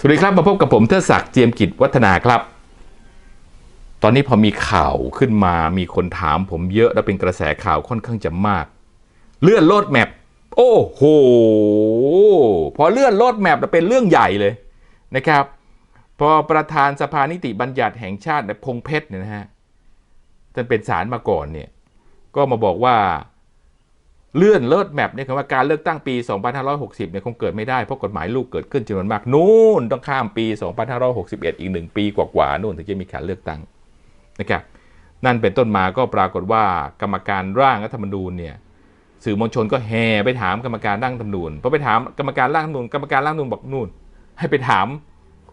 สวัสดีครับมาพบกับผมเทดศักดิ์เจียมกิจวัฒนาครับ ตอนนี้พอมีข่าวขึ้นมามีคนถามผมเยอะและเป็นกระแสข่าวค่อนข้างจะมาก เลื่อนโลดแมพโอ้โหพอเลื่อนโลดแมพเป็นเรื่องใหญ่เลยนะครับ พอประธานสภานิติบัญญัติแห่งชาติพงเพชรเนี่ยนะฮะท่านเป็นศาลมาก่อนเนี่ยก็มาบอกว่า เลื่อนเลิศแมปเนี่ยคำว่าการเลือกตั้งปี 2560 เนี่ยคงเกิดไม่ได้ เพราะกฎหมายลูกเกิดขึ้นจำนวนมาก นู่นต้องข้ามปี 2561 อีกหนึ่งปีกว่าๆนู่นถึงจะมีการเลือกตั้งนะครับนั่นเป็นต้นมาก็ปรากฏว่ากรรมการร่างรัฐธรรมนูญเนี่ยสื่อมวลชนก็แห่ไปถามกรรมการร่างรัฐธรรมนูญพอไปถามกรรมการร่างรัฐธรรมนูญกรรมการร่างรัฐธรรมนูญบอกนู่น ให้ไปถาม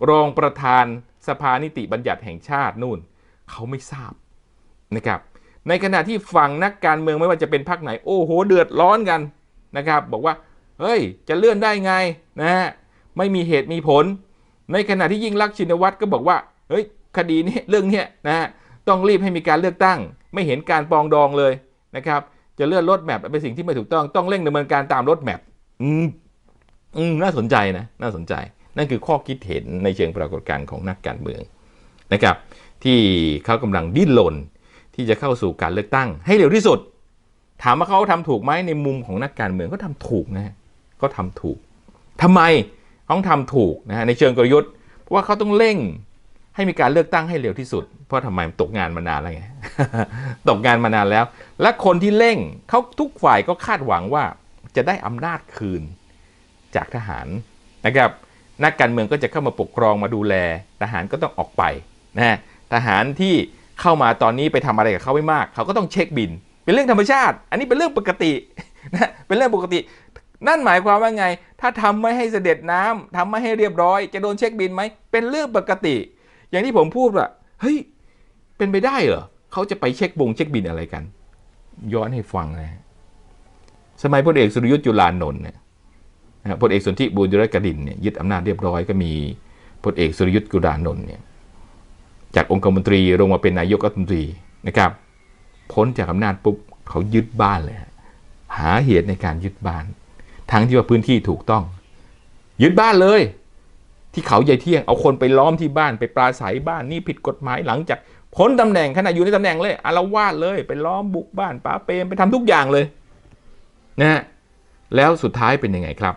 รองประธานสภานิติบัญญัติแห่งชาตินู่น เขาไม่ทราบนะครับ ในขณะที่ฝั่งนักการเมืองไม่ว่าจะเป็นพรรคไหนโอ้โหเดือดร้อนกันนะครับ บอกว่าเฮ้ยจะเลื่อนได้ไงนะฮะไม่มีเหตุมีผล ในขณะที่ยิ่งรักษณ์ชินวัตรก็บอกว่าเฮ้ยคดีนี้เรื่องนี้นะฮะต้องรีบให้มีการเลือกตั้ง ไม่เห็นการปองดองเลยนะครับ จะเลื่อนรถแมพเป็นสิ่งที่ไม่ถูกต้องต้องเร่งดำเนินการตามรถแมพอืมอืมน่าสนใจนะน่าสนใจ นั่นคือข้อคิดเห็นในเชิงปรากฏการณ์ของนักการเมืองนะครับ ที่เขากำลังดิ้นรน ที่จะเข้าสู่การเลือกตั้ง ให้เร็วที่สุด ถามว่าเขาทำถูกไหมในมุมของนักการเมืองก็ทำถูกนะฮะก็ทำถูกทำไมเขาทำถูกนะฮะในเชิงกลยุทธ์เพราะว่าเขาต้องเร่งให้มีการเลือกตั้งให้เร็วที่สุด เพราะทำไมตกงานมานานแล้วไงตกงานมานานแล้ว และคนที่เร่งเขาทุกฝ่ายก็คาดหวังว่าจะได้อำนาจคืนจากทหารนะครับ นักการเมืองก็จะเข้ามาปกครองมาดูแล ทหารก็ต้องออกไปนะฮะทหารที่ เข้ามาตอนนี้ไปทำอะไรกับเขาไม่มาก เขาก็ต้องเช็คบิน เป็นเรื่องธรรมชาติ อันนี้เป็นเรื่องปกตินะเป็นเรื่องปกติ นั่นหมายความว่าไง ถ้าทำไม่ให้เสด็จน้ำทำไม่ให้เรียบร้อย จะโดนเช็คบินไหมเป็นเรื่องปกติ อย่างที่ผมพูดว่าเฮ้ยเป็นไปได้เหรอเขาจะไปเช็คบงเช็คบินอะไรกัน ย้อนให้ฟังนะสมัยพลเอกสุรยุทธ์จุลานนท์เนี่ยพลเอกสนธิบูรกดินเนี่ยยึดอำนาจเรียบร้อยก็มีพลเอกสุรยุทธ์จุลานนท์เนี่ย จากองคมนตรีลงมาเป็นนายกรัฐมนตรีนะครับ พ้นจากอำนาจปุ๊บเขายึดบ้านเลย หาเหตุในการยึดบ้าน ทั้งที่ว่าพื้นที่ถูกต้อง ยึดบ้านเลย ที่เขาใหญ่เที่ยงเอาคนไปล้อมที่บ้านไปปราศัยบ้านนี่ผิดกฎหมายหลังจากพ้นตำแหน่งขณะอยู่ในตำแหน่งเลยอารวาสเลยไปล้อมบุกบ้านป้าเปรมไปทำทุกอย่างเลยนะฮะแล้วสุดท้ายเป็นยังไงครับ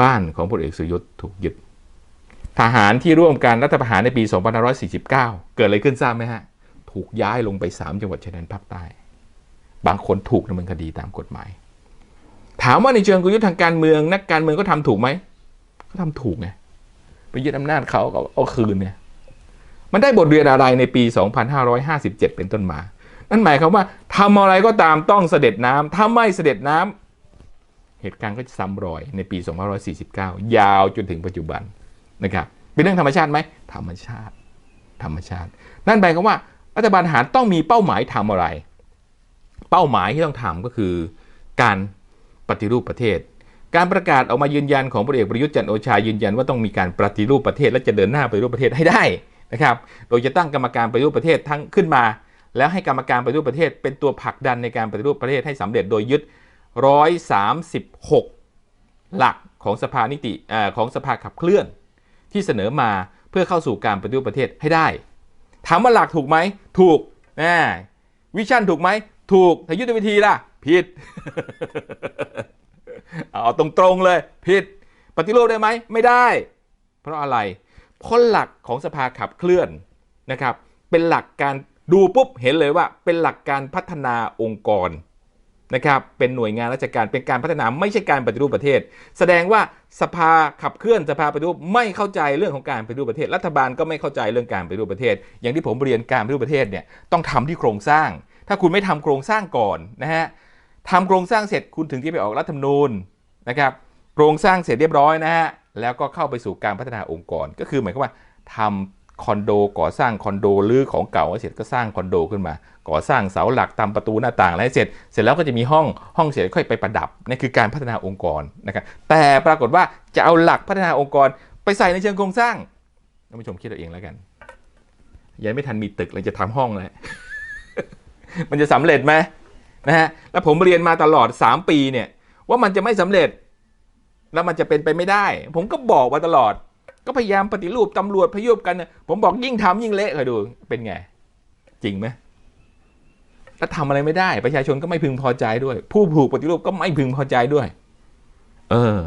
บ้านของพลเอกสุยุทธ์ถูกยึด ทหารที่ร่วมการรัฐประหารในปี 2549 เกิดอะไรขึ้นทราบไหมฮะ ถูกย้ายลงไป 3 จังหวัดชายแดนภาคใต้ บางคนถูกดำเนินคดีตามกฎหมาย ถามว่าในเชิงกลยุทธ์ทางการเมือง นักการเมืองก็ทำถูกไหม ก็ทำถูกไง ไปยึดอำนาจเขาเอาเอาคืนเนี่ย มันได้บทเรียนอะไรในปี 2557 เป็นต้นมา นั่นหมายความว่าทำอะไรก็ตามต้องเสด็จน้ำถ้าไม่เสด็จน้ำเหตุการณ์ก็จะซ้ำรอยในปี 2549 ยาวจนถึงปัจจุบัน นะครับเป็นเรื่องธรรมชาติไหมธรรมชาติ ธรรมชาติ นั่นแปลว่ารัฐบาลทหารต้องมีเป้าหมายทำอะไร เป้าหมายที่ต้องทำก็คือ การปฏิรูปประเทศ การประกาศออกมายืนยันของพลเอกประยุทธ์จันโอชายืนยันว่าต้องมีการปฏิรูปประเทศและจะเดินหน้าปฏิรูปประเทศให้ได้นะครับ โดยจะตั้งกรรมการปฏิรูปประเทศทั้งขึ้นมา แล้วให้กรรมการปฏิรูปประเทศ เป็นตัวผลักดันในการปฏิรูปประเทศให้สำเร็จโดยยึด 136 หลักของสภานิติของสภาขับเคลื่อน ที่เสนอมาเพื่อเข้าสู่การปฏิรูปประเทศให้ได้ ถามว่าหลักถูกไหม ถูกนะวิชั่นถูกไหม ถูกแต่ยุทธวิธีล่ะ ผิด เอาตรงๆเลย ผิด ปฏิรูปได้ไหม ไม่ได้ เพราะอะไร เพราะหลักของสภาขับเคลื่อนนะครับ เป็นหลักการดูปุ๊บเห็นเลยว่าเป็นหลักการพัฒนาองค์กร นะครับเป็นหน่วยงานราชการเป็นการพัฒนาไม่ใช่การปฏิรูปประเทศ แสดงว่าสภาขับเคลื่อนสภาปฏิรูปไม่เข้าใจเรื่องของการปฏิรูปประเทศ รัฐบาลก็ไม่เข้าใจเรื่องการปฏิรูปประเทศ อย่างที่ผมเรียนการปฏิรูปประเทศเนี่ยต้องทำที่โครงสร้าง ถ้าคุณไม่ทำโครงสร้างก่อนนะฮะทำโครงสร้างเสร็จคุณถึงที่ไปออกรัฐธรรมนูญนะครับโครงสร้างเสร็จเรียบร้อยนะฮะแล้วก็เข้าไปสู่การพัฒนาองค์กร ก็คือหมายความว่าทำ คอนโดก่อสร้างคอนโดหรือของเก่าเสร็จก็สร้างคอนโดขึ้นมา ก่อสร้างเสาหลักทำประตูหน้าต่างอะไรเสร็จ เสร็จแล้วก็จะมีห้องห้องเสร็จค่อยไปประดับนี่คือการพัฒนาองค์กรนะครับแต่ปรากฏว่าจะเอาหลักพัฒนาองค์กรไปใส่ในเชิงโครงสร้างท่านผู้ชมคิดเอาเองแล้วกันยังไม่ทันมีตึกเลยจะทำห้องเลยมันจะสำเร็จไหมนะฮะแล้วผมเรียนมาตลอด 3 ปีเนี่ยว่ามันจะไม่สำเร็จ แล้วมันจะเป็นไปไม่ได้ ผมก็บอกมาตลอด ก็พยายามปฏิรูปตำรวจพยุบกัน ผมบอกยิ่งทำยิ่งเละเคยดู เป็นไง จริงไหมแล้วทำอะไรไม่ได้ ประชาชนก็ไม่พึงพอใจด้วย ผู้ถูกปฏิรูปก็ไม่พึงพอใจด้วย เออ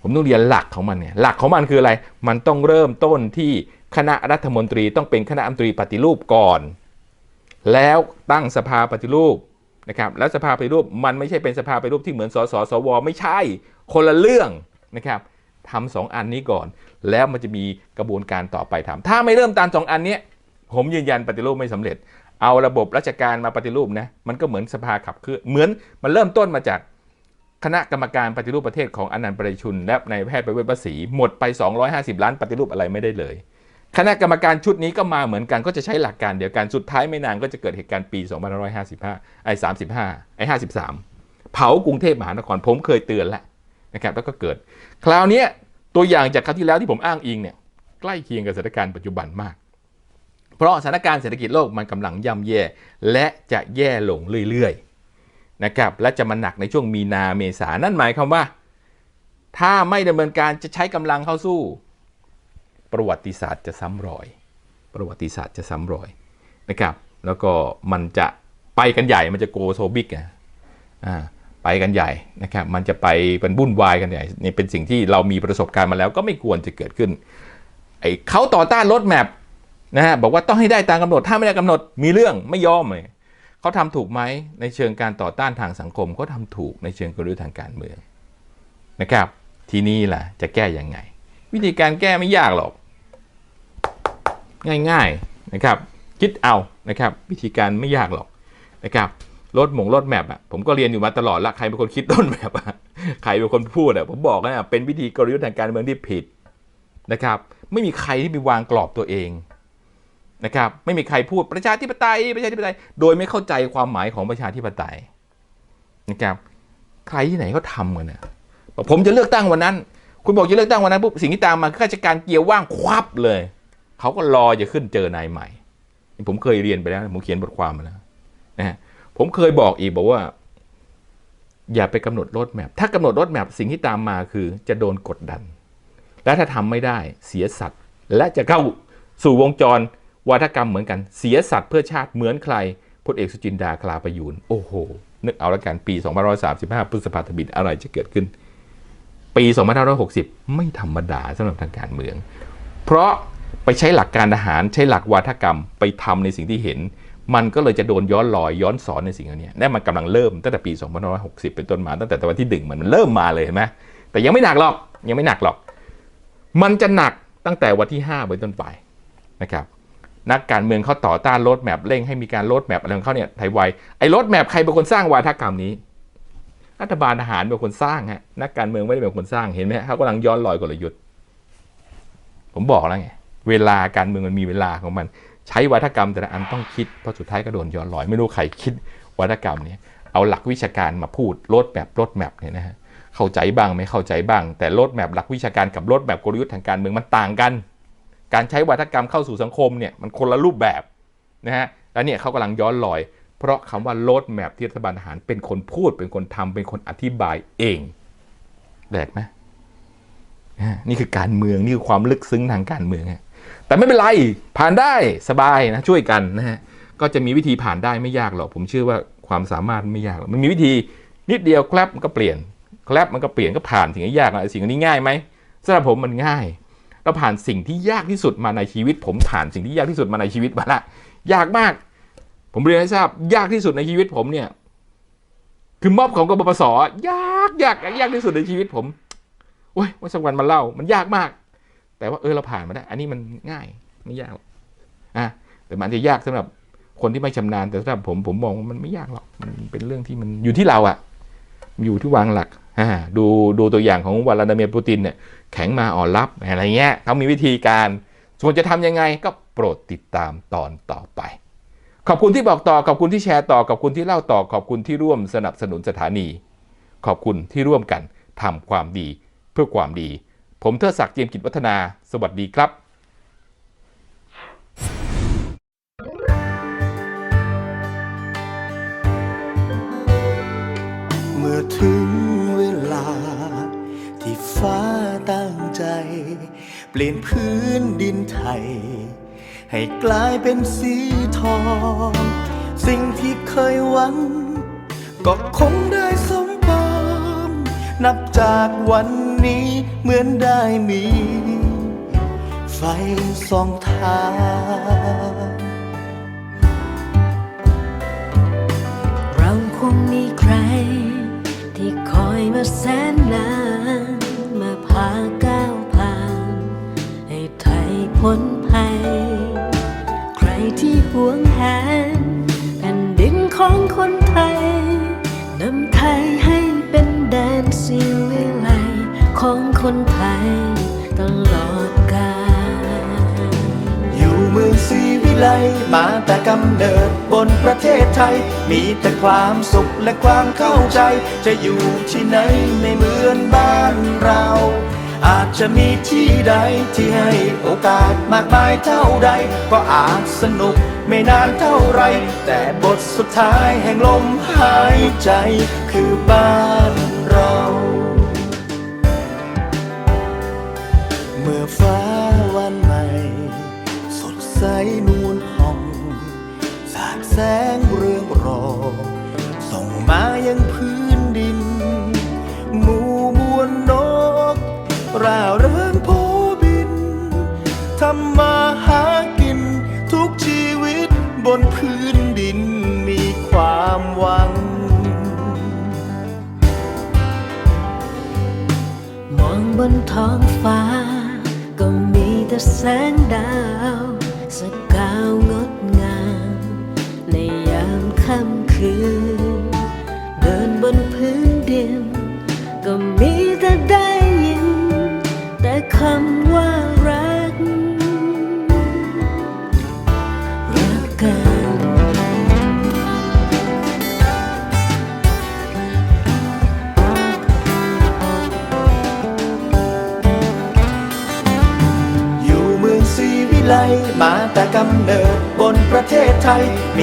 ผมต้องเรียนหลักของมันเนี่ยหลักของมันคืออะไร มันต้องเริ่มต้นที่คณะรัฐมนตรีต้องเป็นคณะรัฐมนตรีปฏิรูปก่อน แล้วตั้งสภาปฏิรูปนะครับ แล้วสภาปฏิรูปมันไม่ใช่เป็นสภาปฏิรูปที่เหมือนสสสว ไม่ใช่ คนละเรื่องนะครับ ทำสองอันนี้ก่อน แล้วมันจะมีกระบวนการต่อไปทำถ้าไม่เริ่มตามสองอันนี้ผมยืนยันปฏิรูปไม่สำเร็จ เอาระบบราชการมาปฏิรูปนะมันก็เหมือนสภาขับเคลื่อนเหมือนมันเริ่มต้นมาจากคณะกรรมการปฏิรูปประเทศของอนันต์ประชุน และนายแพทย์ประเวศประสีหมดไป 250 ล้านปฏิรูปอะไรไม่ได้เลย คณะกรรมการชุดนี้ก็มาเหมือนกันก็จะใช้หลักการเดียวกันสุดท้ายไม่นานก็จะเกิดเหตุการณ์ปี2555ไอ้35ไอ้53 เผากรุงเทพมหานครผมเคยเตือนแล้ว นะครับแล้วก็เกิด คราวนี้ตัวอย่างจากคราวที่แล้วที่ผมอ้างอิงเนี่ยใกล้เคียงกับสถานการณ์ปัจจุบันมาก เพราะสถานการณ์เศรษฐกิจโลกมันกำลังย่ำแย่ และจะแย่ลงเรื่อยๆนะครับและจะมาหนักในช่วงมีนาเมษานั่นหมายความว่า ถ้าไม่ดำเนินการจะใช้กำลังเข้าสู้ ประวัติศาสตร์จะซ้ำรอย ประวัติศาสตร์จะซ้ำรอยนะครับแล้วก็มันจะไปกันใหญ่มันจะโกโซบิกอะอ่า ไปกันใหญ่นะครับ มันจะไปเป็นบุ่นวายกันใหญ่นี่เป็นสิ่งที่เรามีประสบการณ์มาแล้วก็ไม่ควรจะเกิดขึ้นไอ้เขาต่อต้านรถแมพนะฮะบอกว่าต้องให้ได้ตามกำหนดถ้าไม่ได้กำหนดมีเรื่องไม่ยอมเลยเขาทำถูกไหมในเชิงการต่อต้านทางสังคมเขาทำถูกในเชิงกลยุทธ์ทางการเมืองนะครับ ทีนี้ล่ะจะแก้ยังไง วิธีการแก้ไม่ยากหรอก ง่ายๆนะครับ คิดเอานะครับ วิธีการไม่ยากหรอกนะครับ รถหมงรถแมพอะผมก็เรียนอยู่มาตลอดละใครเป็นคนคิดต้นแมพอะใครเป็นคนพูดอะผมบอกนะเป็นวิธีกลยุทธ์ทางการเมืองที่ผิดนะครับ ไม่มีใครที่ไปวางกรอบตัวเองนะครับ ไม่มีใครพูดประชาธิปไตยประชาธิปไตย โดยไม่เข้าใจความหมายของประชาธิปไตยนะครับ ใครที่ไหนเขาทำกันนะผมจะเลือกตั้งวันนั้น คุณบอกจะเลือกตั้งวันนั้นปุ๊บสิ่งที่ตามมาคือข้าราชการเกียร์ว่างควับเลยเขาก็รอจะขึ้นเจอนายใหม่ ผมเคยเรียนไปแล้ว ผมเขียนบทความมาแล้วนะฮะ ผมเคยบอกอีกบอกว่า อย่าไปกำหนดรถแมพถ้ากำหนดรถแมพสิ่งที่ตามมาคือจะโดนกดดัน และถ้าทำไม่ได้เสียสัตว์ และจะเข้าสู่วงจรวัฒกรรมเหมือนกันเสียสัตว์เพื่อชาติเหมือนใครพลเอกสุจินดาคลาประยูนโอ้โห นึกเอาละกันปี2535พฤษภาธมินอะไรจะเกิดขึ้น ปี2560 ไม่ธรรมดาสำหรับทางการเมือง เพราะไปใช้หลักการทหารใช้หลักวาทกรรมไปทำในสิ่งที่เห็น มันก็เลยจะโดนย้อนลอยย้อนสอนในสิ่งเหล่านี้นั่นมันกำลังเริ่มตั้งแต่ปี2560 เป็นต้นมาตั้งแต่วันที่หนึ่งมันเริ่มมาเลยเห็นไหมแต่ยังไม่หนักหรอกยังไม่หนักหรอก มันจะหนักตั้งแต่วันที่5เป็นต้นไปนะครับนักการเมืองเขาต่อต้านรถแมพเร่งให้มีการรถแมพอะไรของเขาเนี่ยไทยไวไอ้รถแมพใครเป็นคนสร้างวาทกรรมนี้ รัฐบาลทหารเป็นคนสร้างฮะนักการเมืองไม่ได้เป็นคนสร้างเห็นไหมเขากำลังย้อนรอยกลยุทธ์ ผมบอกแล้วไงเวลาการเมืองมันมีเวลาของมัน ใช้วัฒกรรมแต่ละอันต้องคิดเพราะสุดท้ายก็โดนย้อนรอยไม่รู้ใครคิดวัฒกรรมนี้เอาหลักวิชาการมาพูดรถแบบรถแมพเนี่ยนะฮะเข้าใจบ้างไม่เข้าใจบ้าง แต่รถแมพหลักวิชาการกับรถแบบกลยุทธ์ทางการเมืองมันต่างกัน การใช้วัฒกรรมเข้าสู่สังคมเนี่ยมันคนละรูปแบบนะฮะแล้วเนี่ยเขากำลังย้อนรอย เพราะคำว่า road map ที่รัฐบาลทหารเป็นคนพูดเป็นคนทำเป็นคนอธิบายเองแปลกไหมนี่คือการเมืองนี่คือความลึกซึ้งทางการเมืองฮะ แต่ไม่เป็นไรผ่านได้สบายนะช่วยกันนะฮะก็จะมีวิธีผ่านได้ไม่ยากหรอก ผมเชื่อว่าความสามารถไม่ยากหรอกมันมีวิธีนิดเดียวแคลปมันก็เปลี่ยนแคลปมันก็เปลี่ยนก็ผ่านสิ่งที่ยากนะสิ่งนี้ง่ายไหมสำหรับผมมันง่ายเราผ่านสิ่งที่ยากที่สุดมาในชีวิต ผมผ่านสิ่งที่ยากที่สุดมาในชีวิตมาละยากมาก ผมเรียนให้ทราบยากที่สุดในชีวิตผมเนี่ย คือมอบของกบปสยากยากยากที่สุดในชีวิตผมโอ้ยว่าสักวันมาเล่า มันยากมาก แต่ว่าเออเราผ่านมาได้ อันนี้มันง่ายไม่ยากหรอกอะแต่มันจะยากสำหรับคนที่ไม่ชำนาญแต่สำหรับผมผมมองว่ามันไม่ยากหรอกมันเป็นเรื่องที่มันอยู่ที่เราอะอยู่ที่วางหลักอ่าดูดูตัวอย่างของวลาดิเมียร์ปูตินเนี่ยแข็งมาอ่อนรับอะไรเงี้ยเขามีวิธีการ ส่วนจะทำยังไงก็โปรดติดตามตอนต่อไป ขอบคุณที่บอกต่อขอบคุณที่แชร์ต่อขอบคุณที่เล่าต่อขอบคุณที่ร่วมสนับสนุนสถานี ขอบคุณที่ร่วมกันทำความดีเพื่อความดี ผมเทดศักดิ์เจียมกิจวัฒนา สวัสดีครับเมื่อถึงเวลา ที่ฟ้าตั้งใจ เปลี่ยนพื้นดินไทย ให้กลายเป็นสีทอง สิ่งที่เคยหวัง ก็คงได้สมปองนับจากวัน นี้เหมือนได้มี ไฟส่องทางเราคงมีใคร ที่คอยมาแสนนานมาพาก้าวผ่าน ให้ไทยพ้นภัย ใครที่หวงแหนแผ่นดินของคนไทย ศรีวิไลมาแต่กำเนิดบนประเทศไทย มีแต่ความสุขและความเข้าใจ จะอยู่ที่ไหนไม่เหมือนบ้านเรา อาจจะมีที่ใดที่ให้โอกาสมากมายเท่าใด ก็อาจสนุกไม่นานเท่าไร แต่บทสุดท้ายแห่งลมหายใจคือบ้านเราเมื่อฟ้าวันใหม่ สดใส แสงเรืองรองส่องมายังพื้นดิน หมู่มวลนก ร่าเริงโพบินทำมาหากิน ทุกชีวิตบนพื้นดินมีความหวัง มองบนท้องฟ้า ก็มีแต่แสงดาว